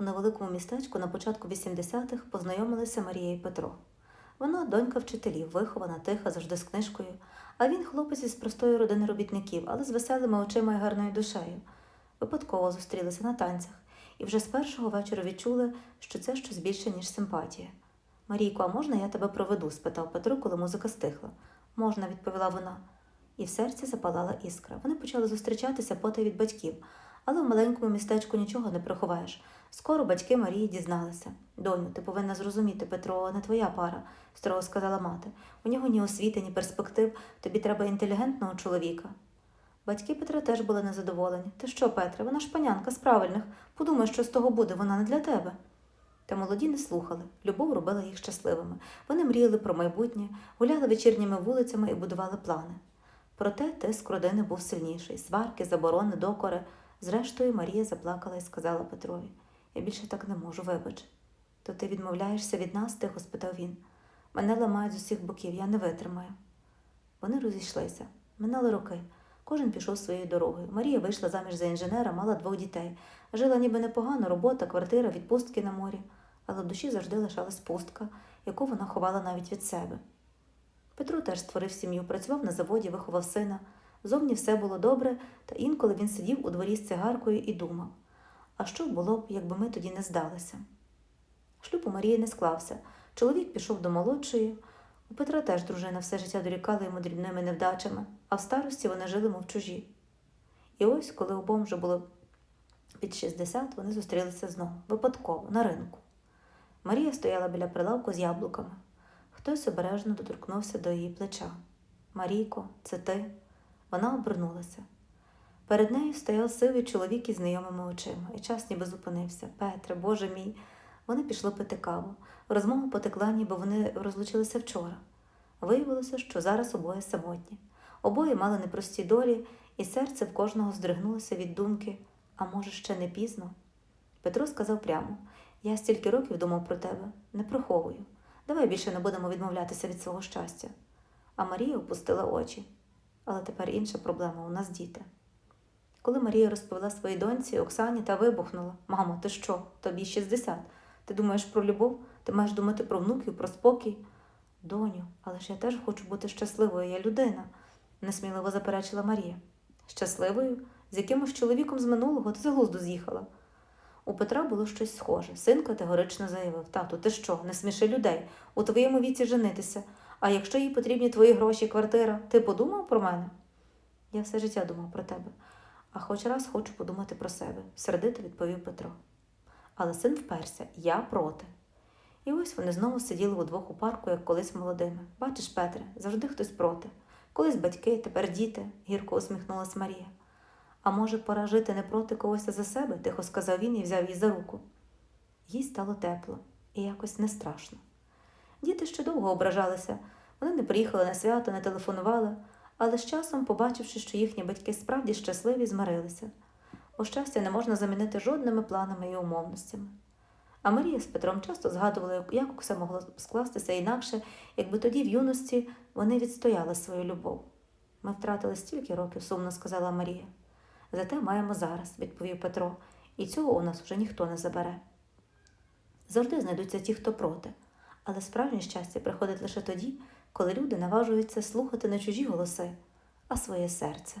У невеликому містечку на початку 80-х познайомилися Марія і Петро. Вона донька вчителів, вихована, тиха, завжди з книжкою, а він хлопець із простої родини робітників, але з веселими очима і гарною душею. Випадково зустрілися на танцях і вже з першого вечора відчули, що це щось більше, ніж симпатія. Марійко, а можна я тебе проведу? спитав Петро, коли музика стихла. Можна, відповіла вона. І в серці запалала іскра. Вони почали зустрічатися потай від батьків, але в маленькому містечку нічого не приховаєш. Скоро батьки Марії дізналися. Доню, ти повинна зрозуміти, Петро, не твоя пара, строго сказала мати. У нього ні освіти, ні перспектив, тобі треба інтелігентного чоловіка. Батьки Петра теж були незадоволені. Ти що, Петре, вона ж панянка з правильних. Подумай, що з того буде, вона не для тебе. Та молоді не слухали. Любов робила їх щасливими. Вони мріяли про майбутнє, гуляли вечірніми вулицями і будували плани. Проте тиск родини був сильніший сварки, заборони, докори. Зрештою, Марія заплакала і сказала Петрові: Я більше так не можу, вибач. То ти відмовляєшся від нас? тихо спитав він. Мене ламають з усіх боків, я не витримаю. Вони розійшлися. Минали роки. Кожен пішов своєю дорогою. Марія вийшла заміж за інженера, мала двох дітей. Жила ніби непогано, робота, квартира, відпустки на морі, але в душі завжди лишалась пустка, яку вона ховала навіть від себе. Петро теж створив сім'ю, працював на заводі, виховав сина. Зовні все було добре, та інколи він сидів у дворі з цигаркою і думав: а що було б, якби ми тоді не здалися? Шлюб у Марії не склався. Чоловік пішов до молодшої. У Петра теж дружина все життя дорікала йому дрібними невдачами, а в старості вони жили мов чужі. І ось, коли обом вже було під 60, вони зустрілися знову, випадково, на ринку. Марія стояла біля прилавку з яблуками. Хтось обережно доторкнувся до її плеча. Марійко, це ти? Вона обернулася. Перед нею стояв сивий чоловік із знайомими очима, і час ніби зупинився. Петре, Боже мій. Вони пішли пити каву. Розмова потекла, ніби вони розлучилися вчора. Виявилося, що зараз обоє самотні. Обоє мали непрості долі, і серце в кожного здригнулося від думки а може, ще не пізно? Петро сказав прямо я стільки років думав про тебе, не приховую. Давай більше не будемо відмовлятися від свого щастя. А Марія опустила очі. Але тепер інша проблема у нас діти. Коли Марія розповіла своїй доньці Оксані та вибухнула Мамо, ти що? Тобі 60. Ти думаєш про любов? Ти маєш думати про внуків, про спокій. Доню, але ж я теж хочу бути щасливою, я людина, несміливо заперечила Марія. Щасливою? З якимось чоловіком з минулого ти з глузду з'їхала. У Петра було щось схоже. Син категорично заявив: Тату, ти що, не сміши людей, у твоєму віці женитися. А якщо їй потрібні твої гроші квартира, ти подумав про мене? Я все життя думав про тебе, а хоч раз хочу подумати про себе, сердито відповів Петро. Але син вперся, я проти. І ось вони знову сиділи удвох у парку, як колись молодими. Бачиш, Петре, завжди хтось проти. Колись батьки, тепер діти, гірко усміхнулась Марія. А може, пора жити не проти когось за себе, тихо сказав він і взяв її за руку. Їй стало тепло і якось не страшно. Діти ще довго ображалися, вони не приїхали на свято, не телефонували, але з часом, побачивши, що їхні батьки справді щасливі, змирилися. Бо щастя не можна замінити жодними планами і умовностями. А Марія з Петром часто згадували, як усе могло скластися інакше, якби тоді в юності вони відстояли свою любов. Ми втратили стільки років, сумно сказала Марія. Зате маємо зараз, відповів Петро, і цього у нас уже ніхто не забере. Завжди знайдуться ті, хто проти, але справжнє щастя приходить лише тоді, коли люди наважуються слухати не чужі голоси, а своє серце.